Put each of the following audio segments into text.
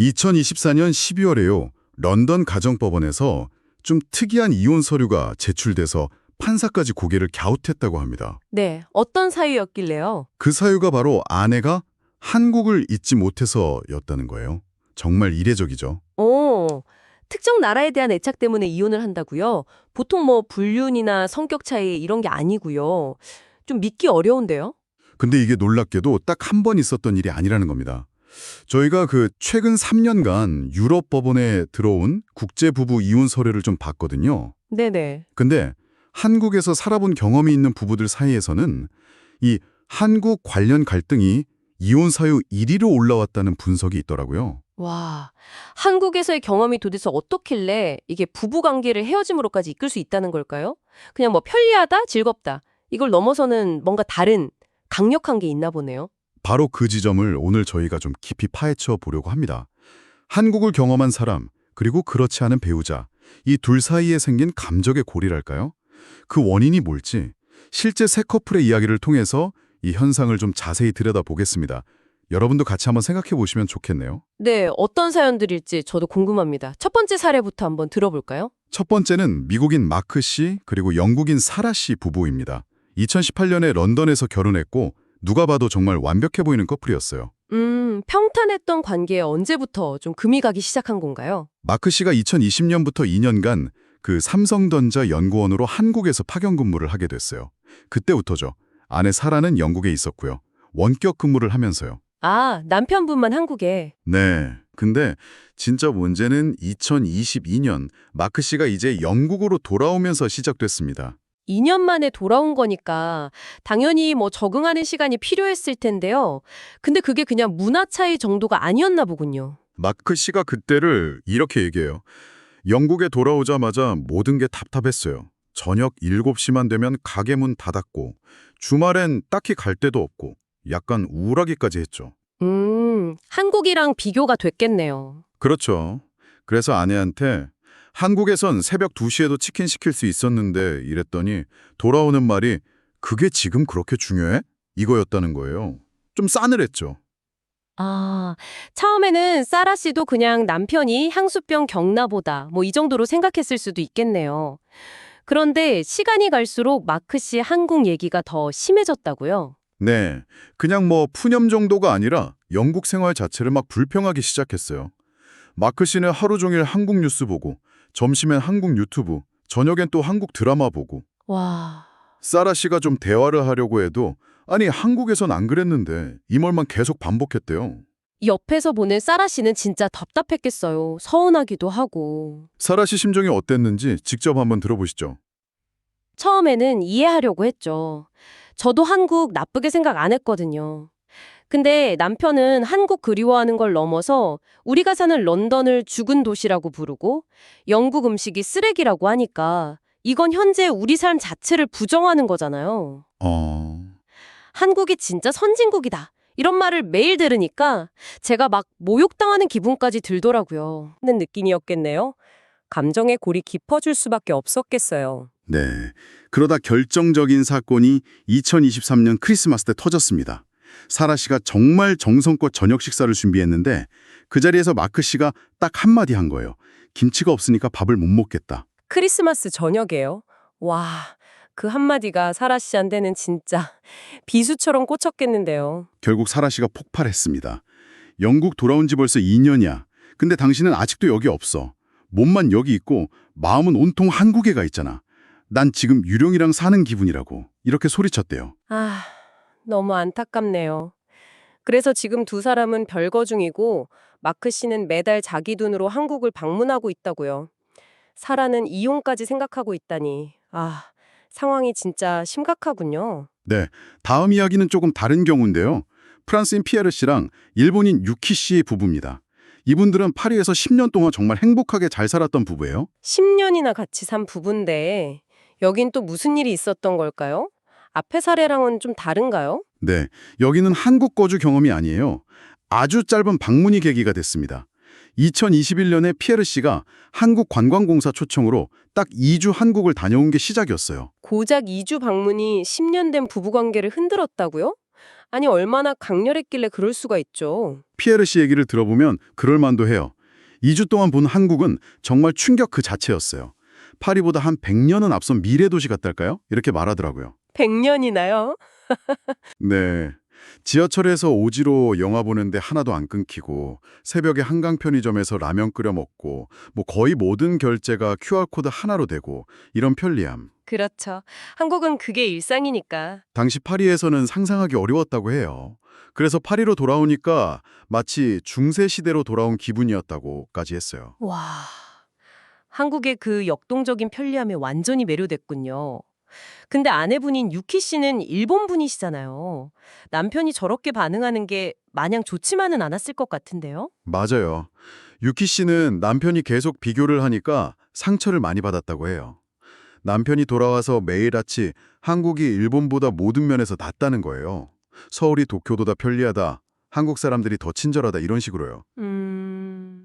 2024년 12월에요. 런던 가정법원에서 좀 특이한 이혼 서류가 제출돼서 판사까지 고개를 갸웃했다고 합니다. 네, 어떤 사유였길래요? 그 사유가 바로 아내가 한국을 잊지 못해서였다는 거예요. 정말 이례적이죠. 오, 특정 나라에 대한 애착 때문에 이혼을 한다고요? 보통 뭐 불륜이나 성격 차이 이런 게 아니고요. 좀 믿기 어려운데요? 근데 이게 놀랍게도 딱 한 번 있었던 일이 아니라는 겁니다. 저희가 그 최근 3년간 유럽 법원에 들어온 국제 부부 이혼 서류를 좀 봤거든요. 네네. 근데 한국에서 살아본 경험이 있는 부부들 사이에서는 이 한국 관련 갈등이 이혼 사유 1위로 올라왔다는 분석이 있더라고요. 와, 한국에서의 경험이 도대체 어떻길래 이게 부부 관계를 헤어짐으로까지 이끌 수 있다는 걸까요? 그냥 뭐 편리하다, 즐겁다. 이걸 넘어서는 뭔가 다른 강력한 게 있나 보네요. 바로 그 지점을 오늘 저희가 좀 깊이 파헤쳐 보려고 합니다. 한국을 경험한 사람, 그리고 그렇지 않은 배우자, 이 둘 사이에 생긴 감정의 고리랄까요? 그 원인이 뭘지, 실제 세 커플의 이야기를 통해서 이 현상을 좀 자세히 들여다보겠습니다. 여러분도 같이 한번 생각해 보시면 좋겠네요. 네, 어떤 사연들일지 저도 궁금합니다. 첫 번째 사례부터 한번 들어볼까요? 첫 번째는 미국인 마크 씨 그리고 영국인 사라 씨 부부입니다. 2018년에 런던에서 결혼했고 누가 봐도 정말 완벽해 보이는 커플이었어요. 음, 평탄했던 관계에 언제부터 좀 금이 가기 시작한 건가요? 마크 씨가 2020년부터 2년간 그 삼성전자 연구원으로 한국에서 파견 근무를 하게 됐어요. 그때부터죠. 아내 사라는 영국에 있었고요. 원격 근무를 하면서요. 아, 남편분만 한국에. 네. 근데 진짜 문제는 2022년 마크 씨가 이제 영국으로 돌아오면서 시작됐습니다. 2년 만에 돌아온 거니까 당연히 뭐 적응하는 시간이 필요했을 텐데요. 근데 그게 그냥 문화 차이 정도가 아니었나 보군요. 마크 씨가 그때를 이렇게 얘기해요. 영국에 돌아오자마자 모든 게 답답했어요. 저녁 7시만 되면 가게 문 닫았고 주말엔 딱히 갈 데도 없고 약간 우울하기까지 했죠. 음, 한국이랑 비교가 됐겠네요. 그렇죠. 그래서 아내한테 한국에선 새벽 2시에도 치킨 시킬 수 있었는데 이랬더니 돌아오는 말이 그게 지금 그렇게 중요해? 이거였다는 거예요. 좀 싸늘했죠. 아, 처음에는 사라 씨도 그냥 남편이 향수병 겪나 보다 뭐 이 정도로 생각했을 수도 있겠네요. 그런데 시간이 갈수록 마크 씨 한국 얘기가 더 심해졌다고요? 네, 그냥 뭐 푸념 정도가 아니라 영국 생활 자체를 막 불평하기 시작했어요. 마크 씨는 하루 종일 한국 뉴스 보고 점심엔 한국 유튜브, 저녁엔 또 한국 드라마 보고 와, 사라 씨가 좀 대화를 하려고 해도 아니 한국에선 안 그랬는데 이 말만 계속 반복했대요. 옆에서 보는 사라 씨는 진짜 답답했겠어요. 서운하기도 하고. 사라 씨 심정이 어땠는지 직접 한번 들어보시죠. 처음에는 이해하려고 했죠. 저도 한국 나쁘게 생각 안 했거든요. 근데 남편은 한국 그리워하는 걸 넘어서 우리가 사는 런던을 죽은 도시라고 부르고 영국 음식이 쓰레기라고 하니까 이건 현재 우리 삶 자체를 부정하는 거잖아요. 어... 한국이 진짜 선진국이다. 이런 말을 매일 들으니까 제가 막 모욕당하는 기분까지 들더라고요. 는 느낌이었겠네요. 감정의 골이 깊어질 수밖에 없었겠어요. 네. 그러다 결정적인 사건이 2023년 크리스마스 때 터졌습니다. 사라 씨가 정말 정성껏 저녁 식사를 준비했는데 그 자리에서 마크 씨가 딱 한마디 한 거예요. 김치가 없으니까 밥을 못 먹겠다. 크리스마스 저녁에요. 와, 그 한마디가 사라 씨한테는 진짜 비수처럼 꽂혔겠는데요. 결국 사라 씨가 폭발했습니다. 영국 돌아온 지 벌써 2년이야. 근데 당신은 아직도 여기 없어. 몸만 여기 있고 마음은 온통 한국에 가 있잖아. 난 지금 유령이랑 사는 기분이라고. 이렇게 소리쳤대요. 아, 너무 안타깝네요. 그래서 지금 두 사람은 별거 중이고 마크 씨는 매달 자기 돈으로 한국을 방문하고 있다고요. 사라는 이혼까지 생각하고 있다니. 아, 상황이 진짜 심각하군요. 네, 다음 이야기는 조금 다른 경우인데요. 프랑스인 피에르 씨랑 일본인 유키 씨의 부부입니다. 이분들은 파리에서 10년 동안 정말 행복하게 잘 살았던 부부예요. 10년이나 같이 산 부부인데 여긴 또 무슨 일이 있었던 걸까요? 앞의 사례랑은 좀 다른가요? 네, 여기는 한국 거주 경험이 아니에요. 아주 짧은 방문이 계기가 됐습니다. 2021년에 피에르 씨가 한국관광공사 초청으로 딱 2주 한국을 다녀온 게 시작이었어요. 고작 2주 방문이 10년 된 부부관계를 흔들었다고요? 아니 얼마나 강렬했길래 그럴 수가 있죠. 피에르 씨 얘기를 들어보면 그럴 만도 해요. 2주 동안 본 한국은 정말 충격 그 자체였어요. 파리보다 한 100년은 앞선 미래 도시 같달까요? 이렇게 말하더라고요. 100년이나요? 네. 지하철에서 오지로 영화 보는데 하나도 안 끊기고 새벽에 한강 편의점에서 라면 끓여 먹고 뭐 거의 모든 결제가 QR코드 하나로 되고 이런 편리함. 그렇죠. 한국은 그게 일상이니까. 당시 파리에서는 상상하기 어려웠다고 해요. 그래서 파리로 돌아오니까 마치 중세 시대로 돌아온 기분이었다고까지 했어요. 와, 한국의 그 역동적인 편리함에 완전히 매료됐군요. 근데 아내분인 유키 씨는 일본 분이시잖아요. 남편이 저렇게 반응하는 게 마냥 좋지만은 않았을 것 같은데요? 맞아요. 유키 씨는 남편이 계속 비교를 하니까 상처를 많이 받았다고 해요. 남편이 돌아와서 매일같이 한국이 일본보다 모든 면에서 낫다는 거예요. 서울이 도쿄보다 편리하다. 한국 사람들이 더 친절하다 이런 식으로요. 음...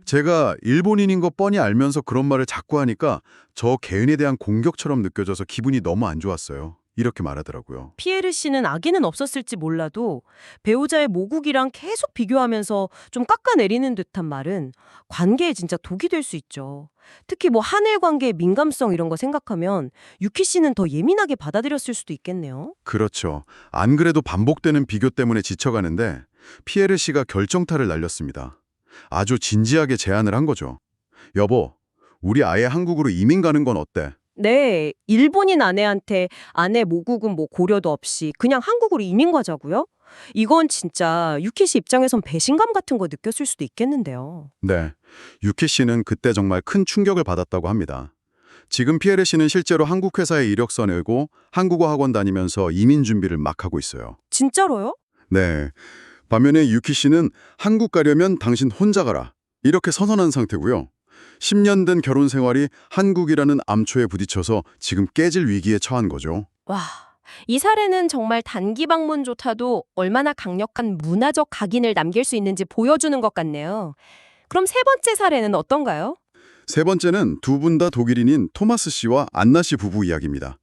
제가 일본인인 거 뻔히 알면서 그런 말을 자꾸 하니까 저 개인에 대한 공격처럼 느껴져서 기분이 너무 안 좋았어요. 이렇게 말하더라고요. 피에르 씨는 아기는 없었을지 몰라도 배우자의 모국이랑 계속 비교하면서 좀 깎아내리는 듯한 말은 관계에 진짜 독이 될 수 있죠. 특히 뭐 한일 관계의 민감성 이런 거 생각하면 유키 씨는 더 예민하게 받아들였을 수도 있겠네요. 그렇죠. 안 그래도 반복되는 비교 때문에 지쳐가는데 피에르 씨가 결정타를 날렸습니다. 아주 진지하게 제안을 한 거죠. 여보, 우리 아예 한국으로 이민 가는 건 어때? 네, 일본인 아내한테 아내 모국은 뭐 고려도 없이 그냥 한국으로 이민 가자고요? 이건 진짜 유키 씨 입장에선 배신감 같은 거 느꼈을 수도 있겠는데요. 네. 유키 씨는 그때 정말 큰 충격을 받았다고 합니다. 지금 피에르 씨는 실제로 한국 회사에 이력서 내고 한국어 학원 다니면서 이민 준비를 막 하고 있어요. 진짜로요? 네. 반면에 유키 씨는 한국 가려면 당신 혼자 가라. 이렇게 선언한 상태고요. 10년 된 결혼 생활이 한국이라는 암초에 부딪혀서 지금 깨질 위기에 처한 거죠. 와, 이 사례는 정말 단기 방문조차도 얼마나 강력한 문화적 각인을 남길 수 있는지 보여주는 것 같네요. 그럼 세 번째 사례는 어떤가요? 세 번째는 두 분 다 독일인인 토마스 씨와 안나 씨 부부 이야기입니다.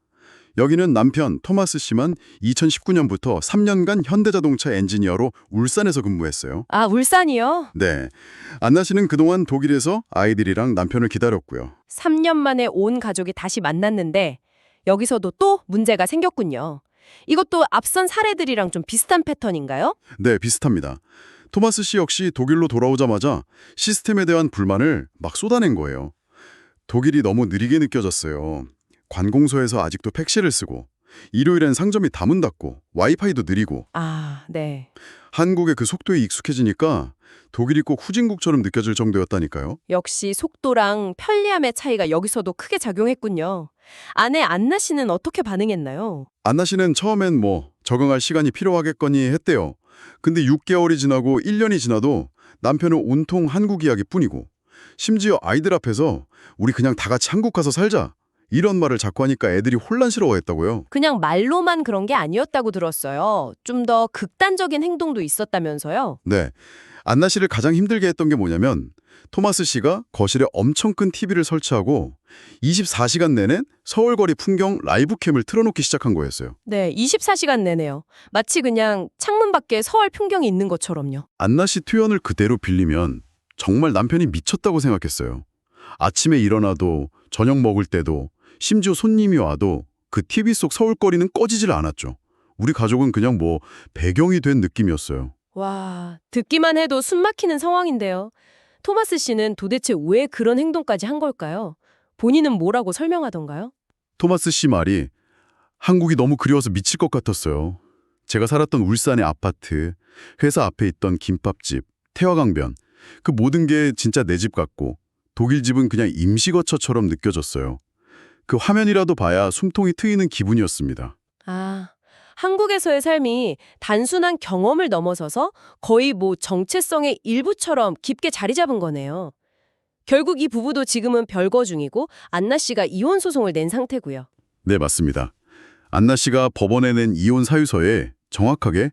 여기는 남편 토마스 씨만 2019년부터 3년간 현대자동차 엔지니어로 울산에서 근무했어요. 아, 울산이요? 네. 안나 씨는 그동안 독일에서 아이들이랑 남편을 기다렸고요. 3년 만에 온 가족이 다시 만났는데 여기서도 또 문제가 생겼군요. 이것도 앞선 사례들이랑 좀 비슷한 패턴인가요? 네, 비슷합니다. 토마스 씨 역시 독일로 돌아오자마자 시스템에 대한 불만을 막 쏟아낸 거예요. 독일이 너무 느리게 느껴졌어요. 관공서에서 아직도 팩시를 쓰고 일요일엔 상점이 다 문 닫고 와이파이도 느리고 아, 네. 한국의 그 속도에 익숙해지니까 독일이 꼭 후진국처럼 느껴질 정도였다니까요. 역시 속도랑 편리함의 차이가 여기서도 크게 작용했군요. 아내 안나 씨는 어떻게 반응했나요? 안나 씨는 처음엔 뭐 적응할 시간이 필요하겠거니 했대요. 근데 6개월이 지나고 1년이 지나도 남편은 온통 한국 이야기뿐이고 심지어 아이들 앞에서 우리 그냥 다 같이 한국 가서 살자 이런 말을 자꾸 하니까 애들이 혼란스러워했다고요. 그냥 말로만 그런 게 아니었다고 들었어요. 좀 더 극단적인 행동도 있었다면서요? 네. 안나 씨를 가장 힘들게 했던 게 뭐냐면 토마스 씨가 거실에 엄청 큰 TV를 설치하고 24시간 내내 서울거리 풍경 라이브캠을 틀어놓기 시작한 거였어요. 네, 24시간 내내요. 마치 그냥 창문 밖에 서울 풍경이 있는 것처럼요. 안나 씨 표현을 그대로 빌리면 정말 남편이 미쳤다고 생각했어요. 아침에 일어나도 저녁 먹을 때도 심지어 손님이 와도 그 TV 속 서울거리는 꺼지질 않았죠. 우리 가족은 그냥 뭐 배경이 된 느낌이었어요. 와, 듣기만 해도 숨 막히는 상황인데요. 토마스 씨는 도대체 왜 그런 행동까지 한 걸까요? 본인은 뭐라고 설명하던가요? 토마스 씨 말이 한국이 너무 그리워서 미칠 것 같았어요. 제가 살았던 울산의 아파트, 회사 앞에 있던 김밥집, 태화강변, 그 모든 게 진짜 내 집 같고 독일 집은 그냥 임시거처처럼 느껴졌어요. 그 화면이라도 봐야 숨통이 트이는 기분이었습니다. 아, 한국에서의 삶이 단순한 경험을 넘어서서 거의 뭐 정체성의 일부처럼 깊게 자리 잡은 거네요. 결국 이 부부도 지금은 별거 중이고 안나 씨가 이혼 소송을 낸 상태고요. 네, 맞습니다. 안나 씨가 법원에 낸 이혼 사유서에 정확하게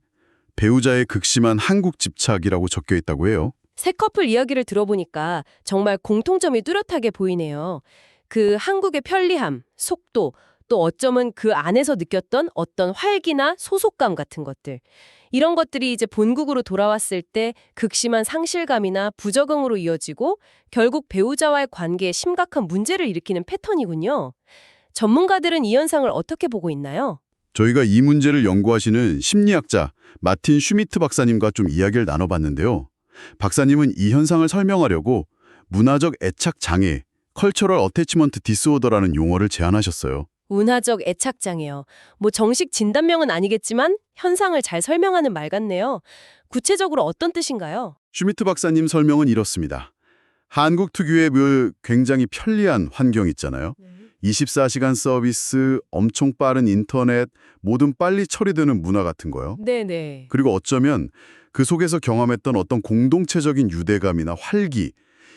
배우자의 극심한 한국 집착이라고 적혀 있다고 해요. 새 커플 이야기를 들어보니까 정말 공통점이 뚜렷하게 보이네요. 그 한국의 편리함, 속도, 또 어쩌면 그 안에서 느꼈던 어떤 활기나 소속감 같은 것들. 이런 것들이 이제 본국으로 돌아왔을 때 극심한 상실감이나 부적응으로 이어지고 결국 배우자와의 관계에 심각한 문제를 일으키는 패턴이군요. 전문가들은 이 현상을 어떻게 보고 있나요? 저희가 이 문제를 연구하시는 심리학자 마틴 슈미트 박사님과 좀 이야기를 나눠봤는데요. 박사님은 이 현상을 설명하려고 문화적 애착 장애, 컬처럴 어태치먼트 디스오더라는 용어를 제안하셨어요. 문화적 애착장애요. 뭐 정식 진단명은 아니겠지만 현상을 잘 설명하는 말 같네요. 구체적으로 어떤 뜻인가요? 슈미트 박사님 설명은 이렇습니다. 한국 특유의 그 굉장히 편리한 환경 있잖아요. 24시간 서비스, 엄청 빠른 인터넷, 뭐든 빨리 처리되는 문화 같은 거요. 네네. 그리고 어쩌면 그 속에서 경험했던 어떤 공동체적인 유대감이나 활기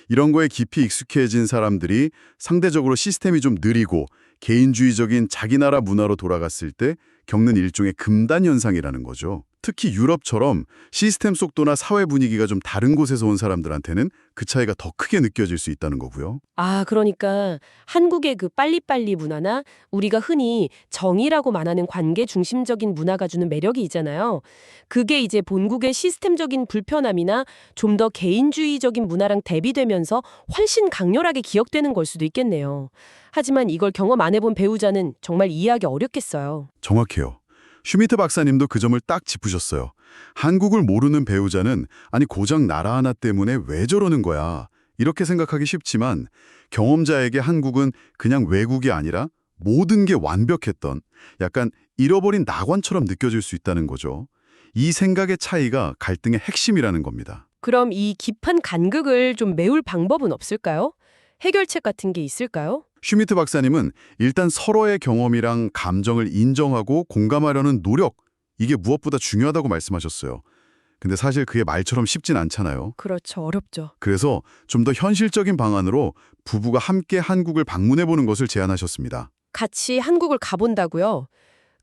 이런 거에 깊이 익숙해진 사람들이 상대적으로 시스템이 좀 느리고 개인주의적인 자기 나라 문화로 돌아갔을 때 겪는 일종의 금단 현상이라는 거죠. 특히 유럽처럼 시스템 속도나 사회 분위기가 좀 다른 곳에서 온 사람들한테는 그 차이가 더 크게 느껴질 수 있다는 거고요. 아, 그러니까 한국의 그 빨리빨리 문화나 우리가 흔히 정의라고 말하는 관계 중심적인 문화가 주는 매력이 있잖아요. 그게 이제 본국의 시스템적인 불편함이나 좀 더 개인주의적인 문화랑 대비되면서 훨씬 강렬하게 기억되는 걸 수도 있겠네요. 하지만 이걸 경험 안 해본 배우자는 정말 이해하기 어렵겠어요. 정확해요. 슈미트 박사님도 그 점을 딱 짚으셨어요. 한국을 모르는 배우자는 아니 고작 나라 하나 때문에 왜 저러는 거야. 이렇게 생각하기 쉽지만 경험자에게 한국은 그냥 외국이 아니라 모든 게 완벽했던 약간 잃어버린 낙원처럼 느껴질 수 있다는 거죠. 이 생각의 차이가 갈등의 핵심이라는 겁니다. 그럼 이 깊은 간극을 좀 메울 방법은 없을까요? 해결책 같은 게 있을까요? 슈미트 박사님은 일단 서로의 경험이랑 감정을 인정하고 공감하려는 노력, 이게 무엇보다 중요하다고 말씀하셨어요. 근데 사실 그게 말처럼 쉽진 않잖아요. 그렇죠. 어렵죠. 그래서 좀 더 현실적인 방안으로 부부가 함께 한국을 방문해보는 것을 제안하셨습니다. 같이 한국을 가본다고요?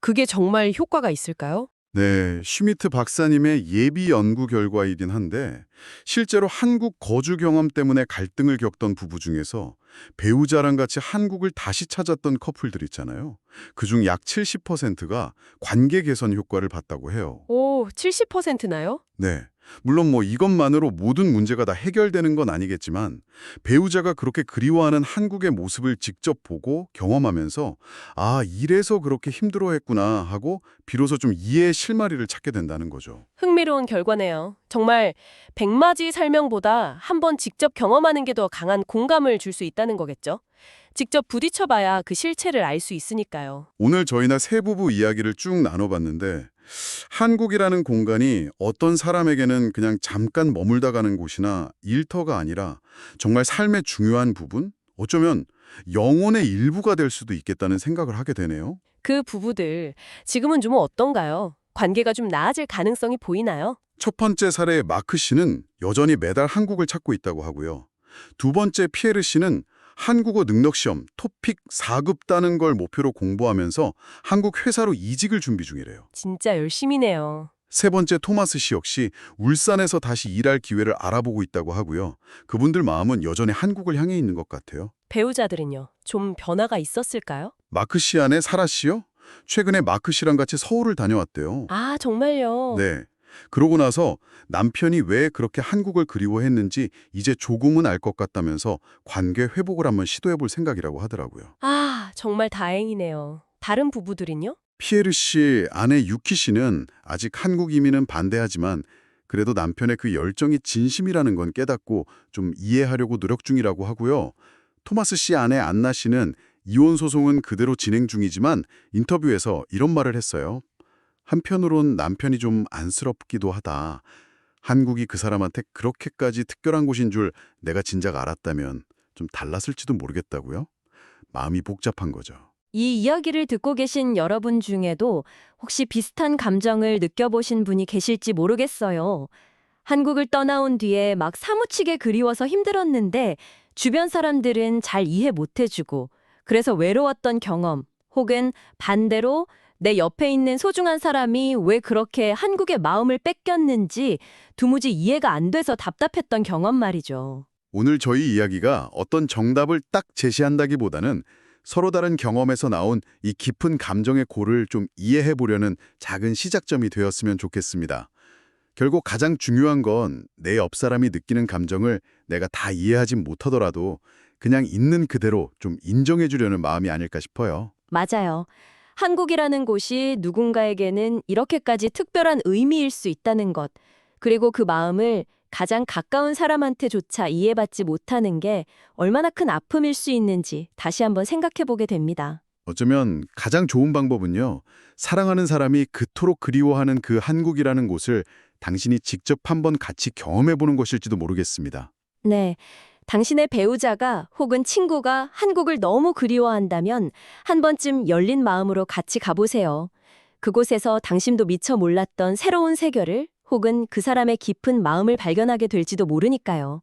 그게 정말 효과가 있을까요? 네, 슈미트 박사님의 예비 연구 결과이긴 한데 실제로 한국 거주 경험 때문에 갈등을 겪던 부부 중에서 배우자랑 같이 한국을 다시 찾았던 커플들 있잖아요. 그중 약 70%가 관계 개선 효과를 봤다고 해요. 오, 70%나요? 네. 물론 뭐 이것만으로 모든 문제가 다 해결되는 건 아니겠지만 배우자가 그렇게 그리워하는 한국의 모습을 직접 보고 경험하면서 아, 이래서 그렇게 힘들어했구나 하고 비로소 좀 이해의 실마리를 찾게 된다는 거죠. 흥미로운 결과네요. 정말 백마지 설명보다 한번 직접 경험하는 게 더 강한 공감을 줄 수 있다는 거겠죠. 직접 부딪혀봐야 그 실체를 알 수 있으니까요. 오늘 저희나 세 부부 이야기를 쭉 나눠봤는데 한국이라는 공간이 어떤 사람에게는 그냥 잠깐 머물다 가는 곳이나 일터가 아니라 정말 삶의 중요한 부분? 어쩌면 영혼의 일부가 될 수도 있겠다는 생각을 하게 되네요. 그 부부들 지금은 좀 어떤가요? 관계가 좀 나아질 가능성이 보이나요? 첫 번째 사례의 마크 씨는 여전히 매달 한국을 찾고 있다고 하고요. 두 번째 피에르 씨는 한국어 능력시험 토픽 4급 따는 걸 목표로 공부하면서 한국 회사로 이직을 준비 중이래요. 진짜 열심히네요. 세 번째 토마스 씨 역시 울산에서 다시 일할 기회를 알아보고 있다고 하고요. 그분들 마음은 여전히 한국을 향해 있는 것 같아요. 배우자들은요? 좀 변화가 있었을까요? 마크 씨 안에 사라 씨요? 최근에 마크 씨랑 같이 서울을 다녀왔대요. 아, 정말요? 네. 그러고 나서 남편이 왜 그렇게 한국을 그리워했는지 이제 조금은 알 것 같다면서 관계 회복을 한번 시도해 볼 생각이라고 하더라고요. 아, 정말 다행이네요. 다른 부부들은요? 피에르 씨 아내 유키 씨는 아직 한국 이민은 반대하지만 그래도 남편의 그 열정이 진심이라는 건 깨닫고 좀 이해하려고 노력 중이라고 하고요. 토마스 씨 아내 안나 씨는 이혼 소송은 그대로 진행 중이지만 인터뷰에서 이런 말을 했어요. 한편으론 남편이 좀 안쓰럽기도 하다. 한국이 그 사람한테 그렇게까지 특별한 곳인 줄 내가 진작 알았다면 좀 달랐을지도 모르겠다고요. 마음이 복잡한 거죠. 이 이야기를 듣고 계신 여러분 중에도 혹시 비슷한 감정을 느껴보신 분이 계실지 모르겠어요. 한국을 떠나온 뒤에 막 사무치게 그리워서 힘들었는데 주변 사람들은 잘 이해 못해주고 그래서 외로웠던 경험 혹은 반대로 내 옆에 있는 소중한 사람이 왜 그렇게 한국의 마음을 뺏겼는지 두무지 이해가 안 돼서 답답했던 경험 말이죠. 오늘 저희 이야기가 어떤 정답을 딱 제시한다기보다는 서로 다른 경험에서 나온 이 깊은 감정의 고를 좀 이해해 보려는 작은 시작점이 되었으면 좋겠습니다. 결국 가장 중요한 건 내 옆 사람이 느끼는 감정을 내가 다 이해하진 못하더라도 그냥 있는 그대로 좀 인정해 주려는 마음이 아닐까 싶어요. 맞아요. 한국이라는 곳이 누군가에게는 이렇게까지 특별한 의미일 수 있다는 것, 그리고 그 마음을 가장 가까운 사람한테조차 이해받지 못하는 게 얼마나 큰 아픔일 수 있는지 다시 한번 생각해 보게 됩니다. 어쩌면 가장 좋은 방법은요. 사랑하는 사람이 그토록 그리워하는 그 한국이라는 곳을 당신이 직접 한번 같이 경험해 보는 것일지도 모르겠습니다. 네. 당신의 배우자가 혹은 친구가 한국을 너무 그리워한다면 한 번쯤 열린 마음으로 같이 가보세요. 그곳에서 당신도 미처 몰랐던 새로운 세계를 혹은 그 사람의 깊은 마음을 발견하게 될지도 모르니까요.